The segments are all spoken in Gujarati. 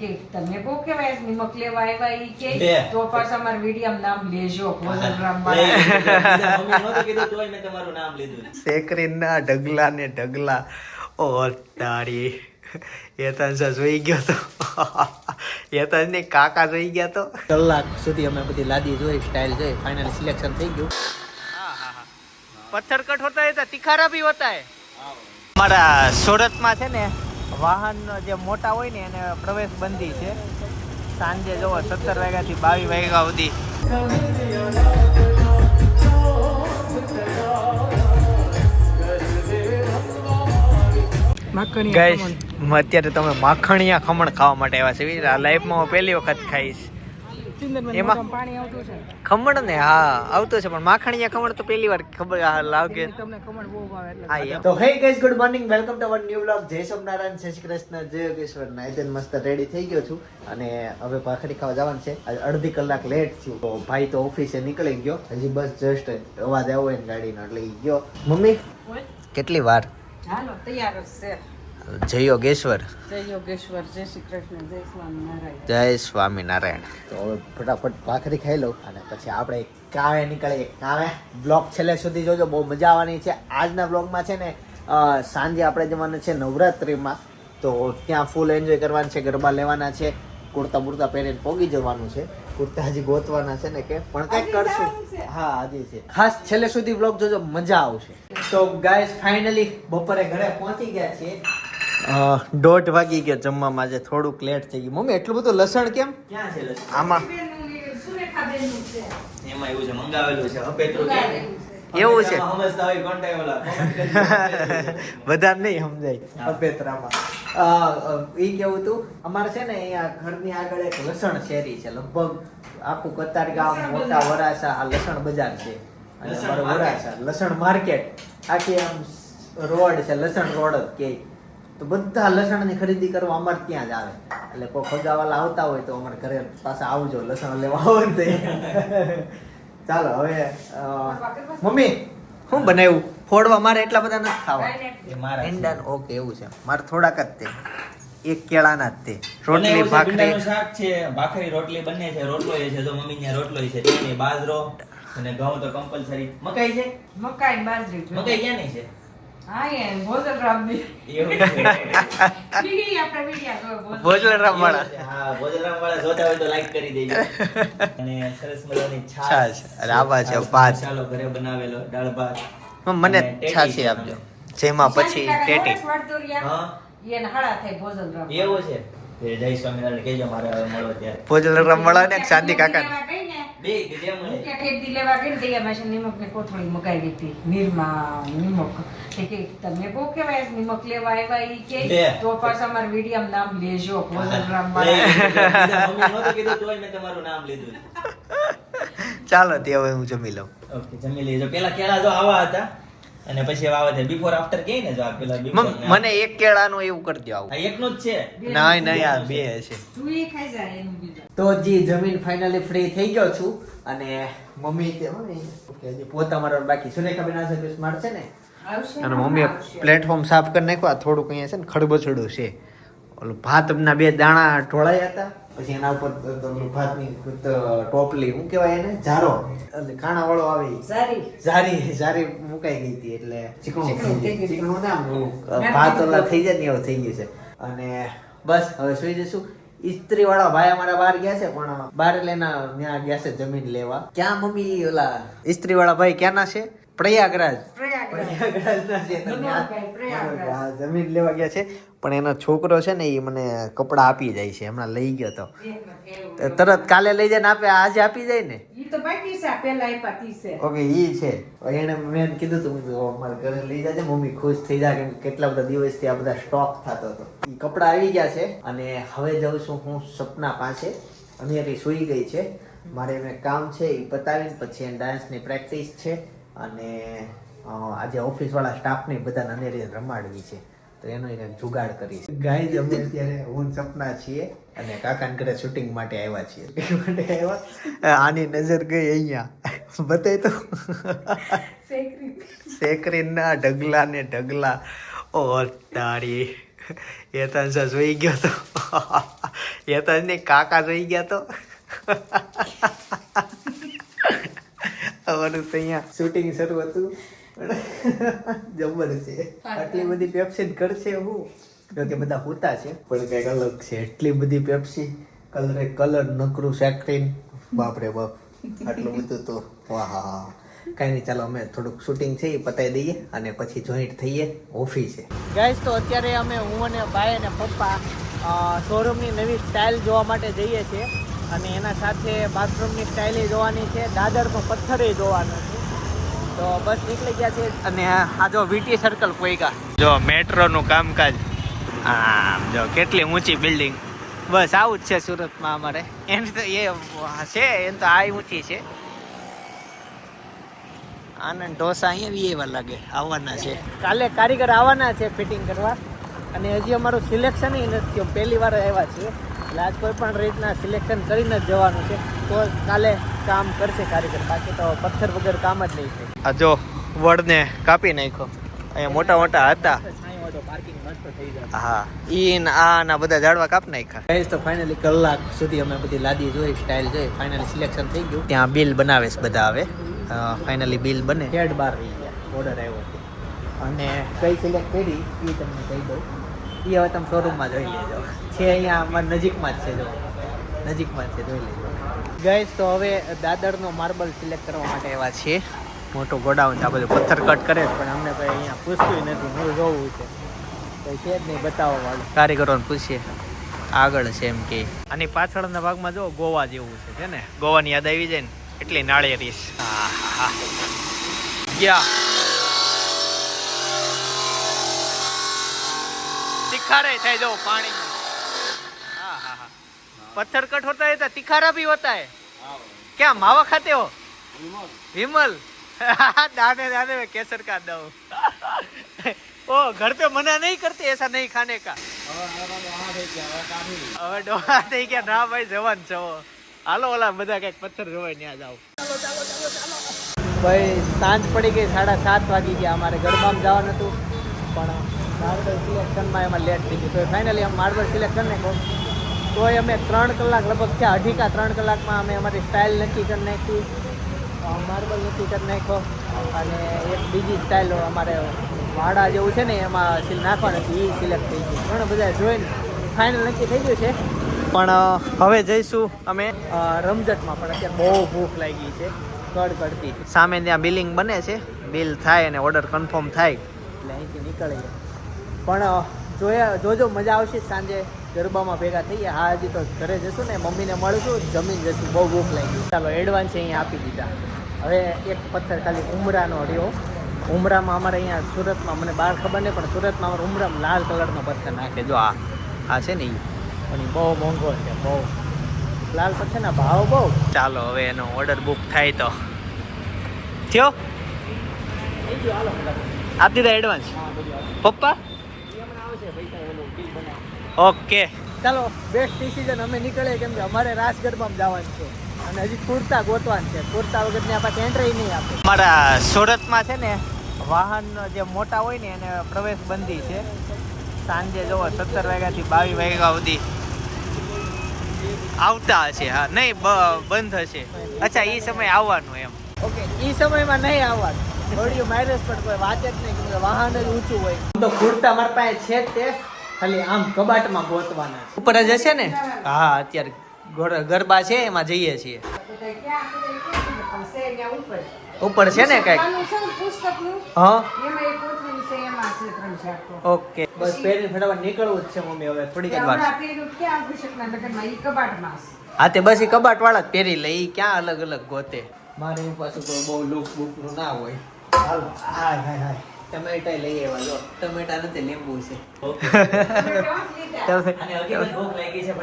કે તમે બહુ કેવાય નિમક લેવા આવ્યા ઈ કે તો પાછા અમારા વીડિયો નામ લેજો ભોજન રામ વાળા લીધું. બીજા મમ્મીએ કીધું તોય મેં તમારું નામ લીધું. સેકરીના ઢગલા ને ઢગલા. ઓ તારી. યતન સર જોઈ ગયો તો. યતન ને કાકા જોઈ ગયા તો. કલાક સુધી અમે બધી લાદી જોઈ સ્ટાઇલ જોઈ ફાઇનલ સિલેક્શન થઈ ગયું. પથ્થર કટ હોતા હે તો તિખારા ભી હોતા હે અમારા સુરતમાં છે ને વાહન જે મોટા હોય ને એને પ્રવેશ બંધી છે. સાંજે જોવો સત્તર વાગ્યાથી બાવીસ વાગ્યા સુધી. ગાઈસ અત્યારે તમે માખણિયા ખમણ ખાવા માટે આવ્યા છે આ લાઈફમાં હું પહેલી વખત ખાઈશ. એમાં પાણી આવતું છે. ખમણ ને હા આવતું છે પણ માખણિયા ખમણ તો પહેલી વાર ખબર લાગે. તમને ખમણ બહુ ભાવે એટલે. તો hey guys good morning welcome to our new vlog Jai Somnarayan Jai Shri Krishna જય યોગેશ્વર. મસ્ત રેડી થઈ ગયો છું. અને હવે પાખડી ખાવા જવાનું છે. આજે અડધી કલાક લેટ થયું તો ભાઈ તો ઓફિસે નીકળી ગયો. હજી બસ જસ્ટ અવાજ આવ્યો હોય ને ગાડીનો એટલે ઈ ગયો. મમ્મી? કેટલી વાર? ચાલો તૈયાર જ છે. જય યોગેશ્વર. જય યોગેશ્વર જય શ્રી કૃષ્ણ જય સ્વામિનારાયણ. જય સ્વામિનારાયણ. તો હવે ફટાફટ ભાખરી ખાઈ લઉં અને પછી આપણે કાવે નીકળીએ. કાવે બ્લોગ છેલ્લે સુધી જોજો બહુ મજા આવવાની છે. આજના બ્લોગમાં છે ને સાંજે આપણે જવાનું છે નવરાત્રિમાં. તો ત્યાં ફૂલ એન્જોય કરવાનું છે ગરબા લેવાના છે. કુર્તા બુર્તા પહેરીને પોગી જવાનું છે. કુર્તા હજી ગોતવાના છે ને કે પણ કંઈક કરશું. હા આજે છે. ખાસ છેલ્લે સુધી બ્લોગ જોજો મજા આવશે. તો ગાઈસ ફાઇનલી બપોરે ઘરે પહોંચી ગયા છીએ. દોઢ વાગી ગયા જમવામાં આજે થોડુંક લેટ થઈ ગયું. મમ્મી એટલું બધું લસણ કેમ? ક્યાં છે લસણ? આમાં. એમાં એવું છે મંગાવેલું છે એવું છે. બધા નહીં સમજાય. અપેત્રામાં એ કેવું હતું અમારે છે ને અહીંયા ઘરની આગળ એક લસણ શેરી છે લગભગ આખું કતારગામ મોટા વરાસા આ લસણ બજાર છે. અને અમારું વરાસા લસણ માર્કેટ આખી આમ રોડ છે લસણ રોડ જ કે. તો બધા લસણની ખરીદી કરવા અમારે ત્યાં જ આવે. એટલે કોઈ ખોજાવાલા આવતા હોય તો અમારે ઘરે પાસે આવજો લસણ લેવા આવો ને ચાલો હવે મમ્મી શું બનાવ્યું? ફોડવા મારે એટલા બધા નથી ખાવા. એ મારા છે. ભીંડા ઓકે એવું છે. મારે થોડાક જ તે. એક કેળાના જ તે. રોટલી ભાખરી. શાક છે ભાખરી રોટલી બંને છે રોટલો એ છે. તો મમ્મી ત્યાં રોટલો છે બાજરો અને ઘઉં તો કમ્પલસરી મકાઈ છે? મકાઈ બાજરી મકાઈ ક્યાં નહીં છે? એવું છે. ઈ આપણે વીડિયો જોયો ભોજન. ભોજનરામ વાળા. હા ભોજનરામ વાળા જોતા હોય તો લાઈક કરી દેજો. અને સરસ મજાની છાશ. છાશ. છે ભાત. મસાલો ઘરે બનાવેલો દાળ ભાત. મને છાશી છે આપજો. જેમાં પછી ટેટી? હા. ઈ હાડા થાય ભોજનરામ. એવું છે. એ જય સ્વામિનારાયણ કહેજો મારે હવે મળો ત્યારે. ભોજનરામ વાળા ને શાંતિ કાકા. લેવા ગઈ ને, બે કે મળે મુખ્ય ઠેકડી લેવા ગઈ ને તો એમાં છે નિમકની કોથળી મગાવી હતી. નિરમા નિમક. કે તમે બહુ કેવાય નિમક લેવા આવ્યા ઈ કે બે. તો પાછા અમારા વીડિયો નામ લેજો નહોતું કીધું તોય મેં તમારું નામ લીધું. ચાલો તે હવે હું જમી લઉં. ઓકે જમી લેજો. પેલા કેળા જો આવા હતા અને પછી છે બિફોર આફ્ટર કે ને જવાબ પેલા આ. મને એક કેળાનું એવું કરી દો આવું. આ એકનું જ છે? નહીં નહીં આ બે છે. તું એ ખાઈ જા એનું બીજું. તો જી જમીન ફાઇનલી ફ્રી થઈ ગયો છું અને મમ્મી તે ઓકે જે પોતા મારો બાકી સુરેખા બેન આજે સ્માર્ટ છે ને. અને મમ્મીએ પ્લેટફોર્મ સાફ કરી નાખ્યું આ થોડુંક અહીંયા છે ને ખડબચડું છે. ઓલું ભાતના બે દાણા ઢોળાયા હતા. પછી એના ઉપર તો ભાતની ટોપલી હું કહેવાય એને? ઝારો એટલે કાણા વાળો આવી. ઝારી ઝારી ઝારી મુકાઈ ગઈ હતી એટલે ચીકણું ચીકણું ના ભાત ઓલા થઈ જાય ને એવું થઈ ગયું છે. અને બસ હવે સુઈ જશું ઇસ્ત્રી વાળા ભાઈ અમારા બહાર ગયા છે પણ બહાર લેના ત્યાં ગયા છે જમીન લેવા. ક્યાં મમ્મી ઓલા ઇસ્ત્રી વાળા ભાઈ ક્યાંના છે? પ્રયાગરાજ. પ્રયાગરાજ. જમીન લેવા ગયા છે પણ એનો છોકરો છે ને એ મને કપડા આપી જાય છે હમણાં લઈ ગયો તો. તરત કાલે લઈ જાય ને આપે આજે આપી જાય ને? ઓકે ઈ છે. એને મેં કીધું તું મેં અમારા ઘરે લઈ જાય મમ્મી ખુશ થઈ જાય કેમ કેટલા બધા દિવસથી આ બધા સ્ટોક થતો હતો. એ કપડાં આવી ગયા છે અને હવે જાઉં છું હું સપના પાસે. અનિયરી સૂઈ ગઈ છે. મારે મેં કામ છે એ પતાવીને પછી એને ડાન્સની પ્રેક્ટિસ છે અને આજે ઓફિસ વાળા સ્ટાફને બધાને અનેરી રમાડવી છે. તો એનો એને જુગાડ કરી છે. ગાય અમે અત્યારે હું સપના છીએ અને કાકાને ઘરે શૂટિંગ માટે આવ્યા છીએ. માટે આવ્યા? આની નજર ગઈ અહીંયા. બતાય તો. સેકરી સેકરીના ઢગલા ને ઢગલા. ઓ તારી. હેતાંશ જોઈ ગયો તો. હેતાંશ ને કાકા જોઈ ગયા તો. અમારું તો અહીંયા શૂટિંગ શરૂ હતું. જબર છે. આટલી બધી પેપ્સી કરશે હું. જો કે બધા હોતા છે પણ કંઈક અલગ છે. એટલી બધી પેપ્સી કલરે કલર નકરું સેક્રીન બાપરે બાપ. આટલું બધું તો વાહ હા હા. કાંઈ નહીં ચાલો અમે થોડુંક શૂટિંગ છે એ પતાવી દઈએ અને પછી જોઈન્ટ થઈએ ઓફિસે ગાઈસ તો અત્યારે અમે હું અને ભાઈ અને પપ્પા શોરૂમની નવી સ્ટાઇલ જોવા માટે જઈએ છીએ. અને એના સાથે બાથરૂમની સ્ટાઇલ જોવાની છે. દાદરનો પથ્થર જોવાનો છે. તો બસ નીકળી ગયા છે અને આ જો વીટી સર્કલ પોઈગા. જો મેટ્રોનું કામકાજ આમ જો કેટલી ઊંચી બિલ્ડિંગ બસ આવું જ છે સુરતમાં અમારે. એમ તો એ છે એમ તો આ ઊંચી છે. આનંદ ઢોસા અહીંયા બી એવા લાગે આવવાના છે. કાલે કારીગર આવવાના છે ફિટિંગ કરવા. અને હજી અમારું સિલેક્શન નથી પહેલી વાર આવ્યા છીએ. એટલે આજ કોઈ પણ રીતના સિલેક્શન કરીને જ જવાનું છે તો કાલે કામ કરશે કારીગર બાકી તો પથ્થર વગર કામ જ નહીં થાય. આ જો વડને કાપી નાખ્યો. અહીંયા મોટા મોટા હતા. હા ઈ આ ના બધા ઝાડવા કાપ નાખ્યા. ગાઈસ તો ફાઇનલી કલાક સુધી અમે બધી લાદી જોઈ સ્ટાઇલ જોઈ. ફાઇનલી સિલેક્શન થઈ ગયું. ત્યાં બિલ બનાવે છે બધા આવે ફાઇનલી બિલ બને. હેડ બાર રહી ગયા. ઓર્ડર આવ્યો અને કઈ સિલેક્ટ કરી એ તમને કહી દઉં. એ હવે તમે શોરૂમમાં જોઈ લેજો. છે અહીંયા અમારા નજીકમાં જ છે, જો. નજીકમાં જ છે, જોઈ લેજો. ગઈશ તો હવે દાદરનો માર્બલ સિલેક્ટ કરવા માટે એવા છીએ. મોટો ગોડાઉન છે, આ બધું પથ્થર કટ કરે છે, પણ અમને કોઈ અહીંયા પૂછતું નથી, હું જોવું છે. કંઈ છે જ નહીં બતાવવા વાળું. કારીગરોને પૂછીએ. આગળ છે એમ કે. આની પાછળના ભાગમાં જો ગોવા જેવું છે છે ને? ગોવાની યાદ આવી જાય ને? એટલી નાળિયેરીશ હા હા યા तिखारा है जो पानी में हाँ हाँ हाँ पत्थर कट होता है तो तिखारा भी होता है क्या मावा खाते हो विमल दाने दाने में केसर का दो ओ घर पे मना नहीं करते ऐसा नहीं खाने का હવે ડોહા થઈ ગયા ના ભાઈ જવાન છો હાલો ઓલા બધા કઈક પથ્થર જોવાય ત્યાં જાવ ભાઈ સાંજ પડી ગઈ સાડા સાત વાગી ગયા અમારે ગરબામાં જવાનું હતું પણ માર્બલ સિલેક્શનમાં એમાં લેટ થઈ ગયું. તો ફાઇનલી અમે માર્બલ સિલેક્શન નાખ્યો તો અમે ત્રણ કલાક લગભગ થયા અઢી કા ત્રણ કલાકમાં અમે અમારી સ્ટાઇલ નક્કી કરી નાખી. માર્બલ નક્કી કરી નાખ્યો. અને એક બીજી સ્ટાઇલ અમારે વાડા જેવું છે ને એમાં સીલ નાખવાની એ સિલેક્ટ થઈ ગયું. ઘણા બધા જોઈને ફાઇનલ નક્કી થઈ ગયું છે. પણ હવે જઈશું અમે. રમઝટમાં પણ અત્યારે બહુ ભૂખ લાગી છે. કડ સામે ત્યાં બિલિંગ બને છે. બિલ થાય અને ઓર્ડર કન્ફર્મ થાય. એટલે અહીંથી નીકળીએ. પણ જોયા જોજો મજા આવશે. સાંજે ગરબામાં ભેગા થઈએ. હા હજી તો ઘરે જશું ને મમ્મીને મળશું જમીન જશું. બહુ ભૂખ લાગી ચાલો એડવાન્સ અહીંયા આપી દીધા. હવે એક પથ્થર ખાલી ઉમરાનો રહ્યો. ઉમરામાં અમારે અહીંયા સુરતમાં મને બહાર ખબર નહીં પણ સુરતમાં અમારે ઉમરામાં લાલ કલરનો પથ્થર નાખે. જો આ આ છે ને એ પણ બહુ મોંઘો છે બહુ. લાલ પથ્થરના ભાવ બહુ. ચાલો હવે એનો ઓર્ડર બુક થાય તો. થયો? આપી દીધા એડવાન્સ પપ્પા? ઓકે. ચાલો બેસ્ટ ડિસિઝન અમે નીકળીએ કેમ કે અમારે રાસ ગરબામાં જવાનું છે. અને હજી કુર્તા ગોતવાનું છે. કુર્તા વગરની આ આપણે એન્ટ્રી નહીં આપે. અમારા સુરતમાં છે ને વાહન જે મોટા હોય ને એને પ્રવેશ બંધી છે. સાંજે જોવો સત્તર વાગ્યાથી બાવીસ વાગ્યા સુધી. આવતા હશે હા. નહીં બંધ હશે. અચ્છા એ સમય આવવાનું એમ. ઓકે એ સમયમાં નહીં આવવાનું. ઘોડિયું માઇલેજ પણ કોઈ વાત જ નહીં વાહન જ ઊંચું હોય. તો કુર્તા મારા પાસે છે તે ખાલી આમ કબાટમાં ગોતવાના ઉપર જ હશે ને? હા અત્યારે ગરબા છે એમાં જઈએ છીએ. ઉપર છે ને કંઈક? ઓકે. બસ પહેરીને ફટાફટ નીકળવું જ છે મમ્મી હવે થોડીક જ વાર. હા તે બસ એ કબાટ વાળા જ પહેરી લે એ ક્યાં અલગ અલગ ગોતે? મારે એવું પાછું કોઈ બહુ લુક બુકનું ના હોય. હાલો હાય હાય હાય. ટમેટા લઈ આવ્યા જો ટમેટા નથી લીંબુ છે.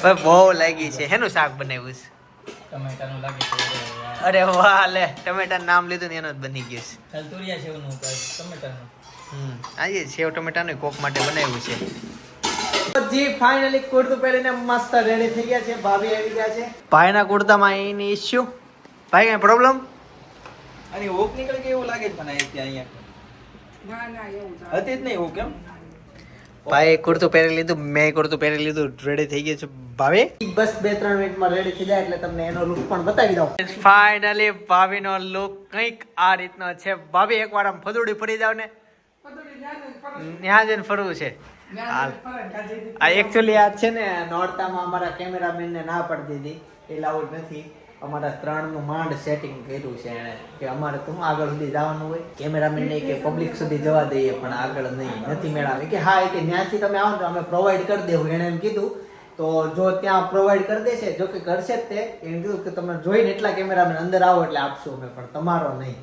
છે બહુ લાગી છે. હેનું શાક બનાવ્યું છે? ટમેટાનું લાગે છે અરે વાહ. લે. ટમેટાનું નામ લીધું ને એનો જ બની ગયું છે. ટમેટાનું હમ. આજે સેવ ટમેટાનું કોક માટે બનાવ્યું છે. જી ફાઇનલી કુર્તું પહેરીને મસ્ત રેડી થઈ ગયા છે ભાભી આવી ગયા છે. ભાઈના કુર્તામાં એની ઇશ્યુ ભાઈ કઈ પ્રોબ્લેમ અને ઓક નીકળી ગઈ એવું લાગે છે મને અહીંયા? ના ના એવું હતી જ નહીં ઓક એમ? ભાઈ કુર્તું પહેરી લીધું મેં કુર્તું પહેરી લીધું રેડી થઈ ગયું છે. ભાવે બસ બે ત્રણ મિનિટમાં રેડી થઈ જાય એટલે તમને એનો લુક પણ બતાવી દઉં. ફાઇનલી ભાભીનો લુક કંઈક આ રીતનો છે. ભાભી એકવાર આમ ફદુડી ફરી જાવ ને. ત્યાં જઈને ફરવું છે. હાલ. આ એકચ્યુઅલી આ છે ને નોરતામાં અમારા કેમેરામેન ને ના પડતી હતી એ લાઉડ નથી. અમારા ત્રણનું માંડ સેટિંગ કર્યું છે એણે, કે અમારે તો આગળ સુધી જવાનું હોય. કેમેરામેન નહીં કે પબ્લિક સુધી જવા દઈએ, પણ આગળ નહીં, નથી મેળાવે. કે હા કે ત્યાંથી તમે આવો તો અમે પ્રોવાઈડ કરી દેવું, એણે એમ કીધું. તો જો ત્યાં પ્રોવાઈડ કરી દેશે, જો કે કરશે જ તે. એમ કીધું કે તમે જોઈને એટલા કેમેરામેન અંદર આવો એટલે આપશું અમે, પણ તમારો નહીં.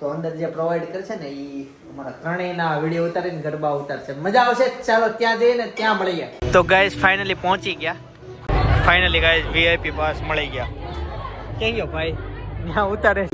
તો અંદર જે પ્રોવાઈડ કરશે ને એ અમારા ત્રણેયના વીડિયો ઉતારીને ગરબા ઉતારશે. મજા આવશે? ચાલો, ત્યાં જઈએ ને ત્યાં મળીએ તો ગાઈઝ ફાઇનલી પહોંચી ગયા. ફાઇનલી ગાઈઝ વીઆઈપી પાસ મળી ગયા. ક્યાં ગયો ભાઈ? ત્યાં ઉતારે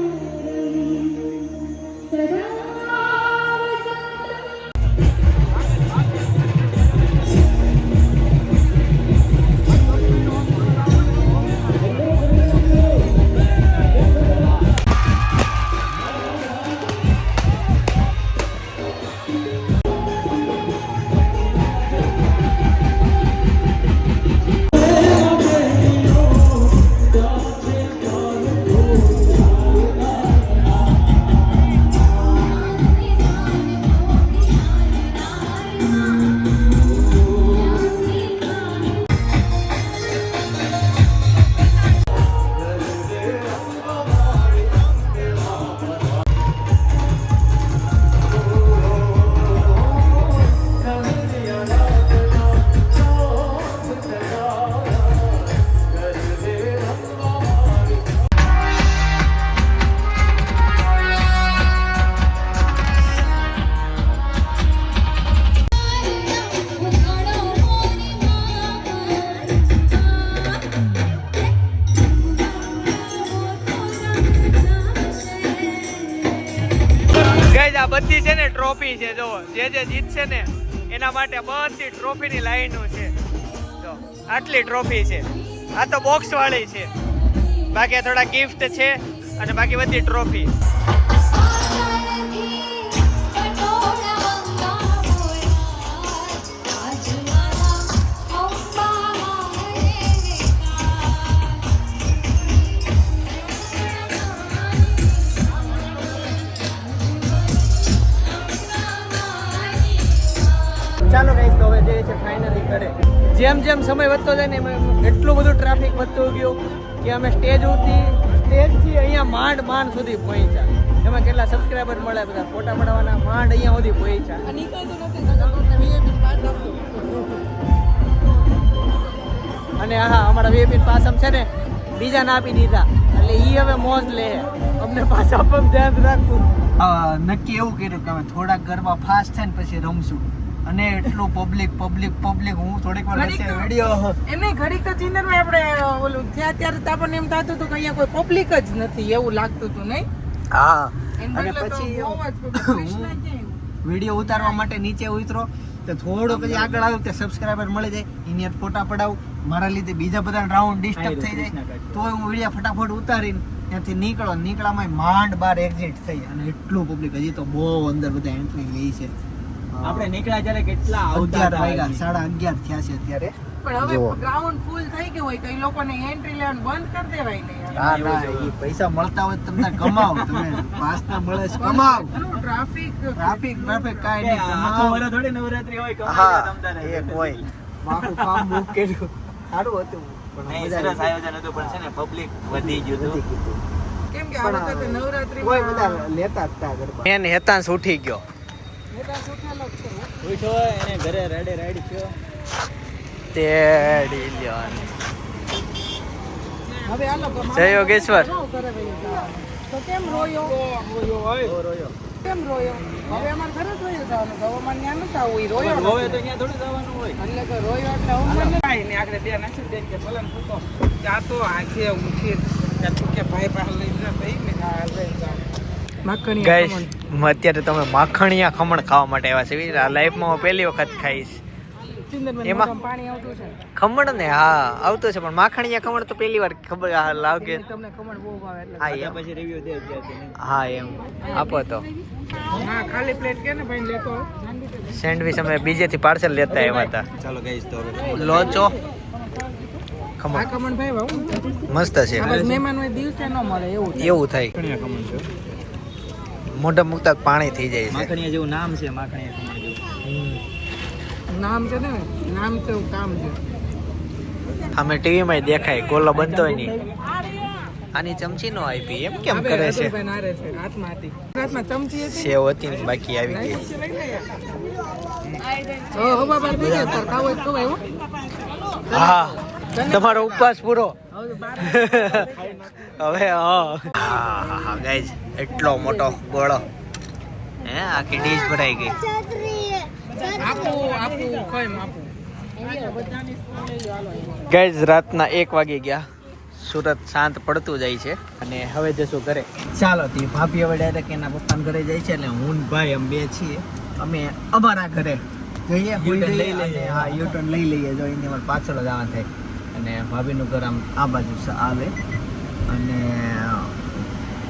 ગાઈઝ, આ બધી છે ને ટ્રોફી છે જો જે જે જીતશે ને એના માટે બધી ટ્રોફીની લાઈનો છે. જો, આટલી ટ્રોફી છે. આ તો બોક્સ વાળી છે. બાકી થોડા ગિફ્ટ છે અને બાકી બધી ટ્રોફી ચાલો ગાઈસ તો હવે જે છે ફાઇનલી કરે જેમ જેમ સમય વધતો જાય ને એમ એટલું બધું ટ્રાફિક વધતું ગયું કે અમે સ્ટેજ ઉતી સ્ટેજથી અહીંયા માંડ માંડ સુધી પહોંચ્યા. એમાં કેટલા સબસ્ક્રાઈબર મળ્યા બધા? ફોટા પડાવવાના માંડ અહીંયા સુધી પહોંચ્યા. અને હા અમારા વીઆઈપી પાસમ છે ને બીજા ના આપી દીધા. એટલે ઈ હવે મોજ લે. અમને પાછા પણ ધ્યાન રાખવું. નક્કી એવું કર્યું કે અમે થોડાક ગરબા ફાસ્ટ થાય ને પછી રમશું. અને એટલું પબ્લિક પબ્લિક પબ્લિક હું થોડીક વાર વચ્ચે તો- એમે ઘડીક તો ચિંતનમાં આપણે ઓલું થયા ત્યારે તો આપણને એમ થતું હતું કે અહીંયા કોઈ પબ્લિક જ નથી એવું લાગતું હતું નહીં? હા. અને પછી? વીડિયો ઉતારવા માટે નીચે ઉતરો તો થોડો પછી આગળ આવ્યું તે સબસ્ક્રાઈબર મળી જાય એની ફોટા પડાવું મારા લીધે બીજા બધા રાઉન્ડ ડિસ્ટર્બ થઈ જાય તો હું વીડિયો ફટાફટ ઉતારીને ત્યાંથી નીકળો નીકળામાં માંડ બાર એક્ઝિટ થઈ અને એટલું પબ્લિક હજી તો બહુ અંદર બધા એન્ટ્રી લઈ છે. આપણે નીકળ્યા જ્યારે કેટલા આવતા અગિયાર હતા વાગ્યા સાડા અગિયાર થયા છે અત્યારે. પણ હવે ગ્રાઉન્ડ ફૂલ થઈ ગયું હોય તો એ લોકોને એન્ટ્રી લેવાનું બંધ કરી દેવાય ને એ પૈસા મળતા હોય તમને કમાવ તમે પાસ ના મળે કમાવ. ટ્રાફિક ટ્રાફિક ટ્રાફિક કાંઈ નહીં આખું કમાવ. વરસ થોડી નવરાત્રી હોય કમાવ હા જાય એક હોય. માખું કામ બુક કર્યું. સારું હતું પણ નહીં, સરસ આયોજન હતું પણ છે ને પબ્લિક વધી ગયું હતું. કેમ કે આ વખતે નવરાત્રી હોય બધા લેતા હતા ગરબા. મેન હેતાંશ ઉઠી ગયો. ઉઠો એને ઘરે રેડે રાઈડ થયો. તેડી લ્યો હવે આ લોકો જય યોગેશ્વર? તો કેમ રોયો? કેમ રોયો? હવે અમારે ઘરે જ રોયો જવાનું તો આવવું ઈ રોયો હવે તો અહીંયા થોડું જવાનું હોય. એટલે કે રોયો એટલે હું મને કાંઈ નહીં આગળ બે નાખી દે કે ભલે ને પૂછો. કે તો આંખે ઉઠી કે તું કે ભાઈ પાસે લઈ જા ભાઈ ને આ ગાઈસ અત્યારે તમે માખણિયા ખમણ ખાવા માટે આવ્યા છે. લાઈફમાં હું પહેલી વખત ખાઈશ. એમાં- પાણી આવતું છે. ખમણ ને હા આવતો છે પણ માખણિયા ખમણ તો પહેલી વાર ખબર લાવ લાગે તમને ખમણ બહુ ભાવે એટલે. હા એમ. પછી રિવ્યુ દે હા એમ. આપો તો. હા ખાલી પ્લેટ કે ને ભાઈ લેતો સેન્ડવિચ અમે બીજેથી પાર્સલ લેતા આવ્યા હતા. ચાલો ગાઈસ તો લોચો ખમણ. ખમણ. ભાઈ મસ્ત છે. મહેમાન હોય દિવસે ન મળે એવું એવું થાય. ખમણ છે. મોઢા મૂકતા પાણી થઈ જાય છે. માખણીયા જેવું નામ છે માખણીયા જેવું નામ છે ને નામ છે એવું કામ છે. અમે ટીવીમાં દેખાય ગોલો બનતો હોય નહીં આની ચમચી નો આપી એમ કેમ કરે છે? સેવ હતી ને બાકી આવી ગઈ. હો તમારો ઉપવાસ પૂરો. હવે હા. હા ગાઈઝ એટલો મોટો ગોળો. હે આખી ડીશ ભરાઈ ગઈ. ગાઈઝ રાતના એક વાગી ગયા. સુરત શાંત પડતું જાય છે. અને હવે જશું ઘરે. ચાલો તી ભાભી હવે ડાયરેક્ટ એના પપ્પાના ઘરે જાય છે. એટલે હું ભાઈ અમે બે છીએ. અમે અમારા ઘરે જઈએ લઈ લઈએ. હા યુટર્ન લઈ લઈએ. જો એની અમારે પાછળ જ આવવાનું થાય. અને ભાભીનું ઘર આમ આ બાજુ આવે. અને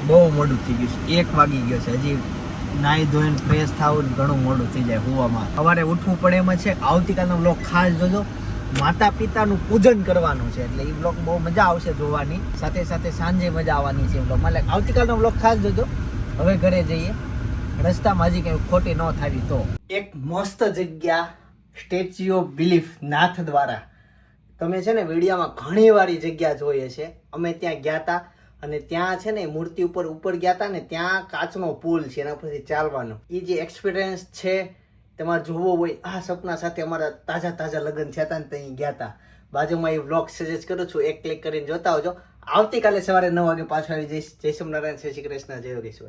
બહુ મોડું થઈ ગયું છે. એક વાગી ગયો છે. હજી નાહી ધોઈને ફ્રેશ થવું ઘણું મોડું થઈ જાય હુવામાં. સવારે ઉઠવું પડે એમાં છે. આવતીકાલનો બ્લોગ ખાસ જોજો. માતા પિતાનું પૂજન કરવાનું છે. એટલે એ બ્લોગ બહુ મજા આવશે જોવાની. સાથે સાથે સાંજે મજા આવવાની છે બ્લોગ એટલે આવતીકાલનો બ્લોગ ખાસ જોજો. હવે ઘરે જઈએ. રસ્તામાં હજી કંઈ ખોટી ન થાવી તો. એક મસ્ત જગ્યા સ્ટેચ્યુ ઓફ બિલીફ નાથ દ્વારા. તમે છે ને વિડીયામાં ઘણી વાર જગ્યા જોઈએ છે. અમે ત્યાં ગયા હતા અને ત્યાં છે ને મૂર્તિ ઉપર ઉપર ગયા હતા ને ત્યાં કાચનો પુલ છે, એના પરથી ચાલવાનો. એ જે એક્સપિરિયન્સ છે, તમારે જોવો હોય, આ સપના સાથે અમારા તાજા તાજા લગ્ન થયા હતા ને ત્યાં ગયા હતા બાજુમાં એ વ્લોગ સજેસ્ટ કરું છું, એક ક્લિક કરીને જોતા આવજો. આવતીકાલે સવારે નવ વાગે પાછો આવી જઈશ. જય સોમનારાયણ શ્રી કૃષ્ણ, જય યોગેશ્વર.